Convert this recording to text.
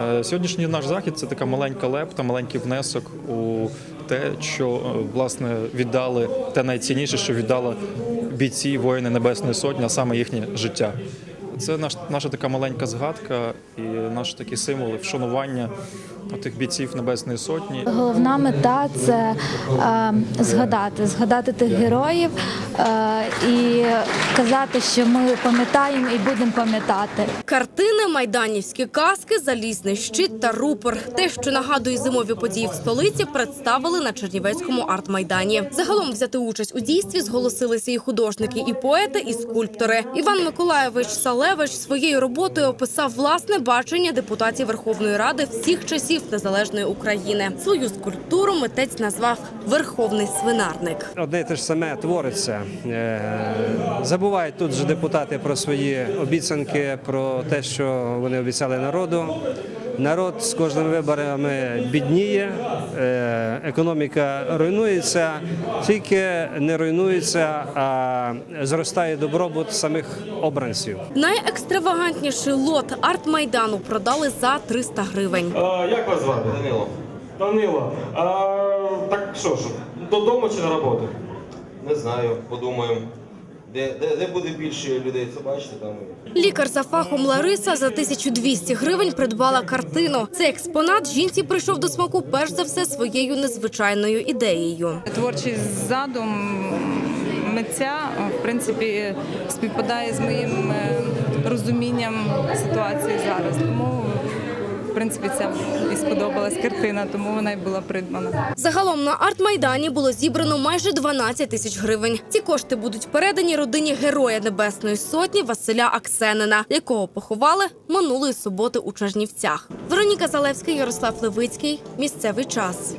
Е, Сьогоднішній наш захід це така маленька лепта, маленький внесок у те, що е, власне віддали те найцінніше, що віддали бійці воїни Небесної Сотні, а саме їхнє життя. Це наш, наша така маленька згадка і наші такі символи вшанування тих бійців Небесної Сотні. Головна мета це е, згадати, згадати тих героїв е, і казати, що ми пам'ятаємо і будемо пам'ятати. Картини, майданівські казки, залізний щит та рупор. Те, що нагадує зимові події в столиці, представили на Чернівецькому арт-майдані. Загалом взяти участь у дійстві зголосилися і художники, і поети, і скульптори. Іван Миколаєвич Салевич своєю роботою описав власне бачення депутатів Верховної Ради всіх часів незалежної України. Свою скульптуру митець назвав Верховний свинарник. Одне те ж саме твориться. Е, Забувають тут же депутати про свої обіцянки, про те, що вони обіцяли народу. Народ з кожними виборами бідніє, е, економіка руйнується, тільки не руйнується, а зростає добробут самих обранців. Найекстравагантніший лот арт-майдану продали за 300 гривень. А, як вас звати? Данило. Данило. А, так що ж, додому чи на роботу? Не знаю, подумаємо. Де, де, де буде більше людей, це бачите там. і- Лікар за фахом Лариса за 1200 гривень придбала картину. Цей експонат жінці прийшов до смаку перш за все своєю незвичайною ідеєю. Творчий задум митця в принципі співпадає з моїм е, розумінням ситуації зараз. Тому в принципі ця і сподобалась картина, тому вона й була придбана. Загалом на арт-майдані було зібрано майже 12 тисяч гривень. Ці кошти будуть передані родині Героя Небесної Сотні Василя Аксенина, якого поховали минулої суботи у Чернівцях. Вероніка Залевська, Ярослав Левицький. Місцевий час.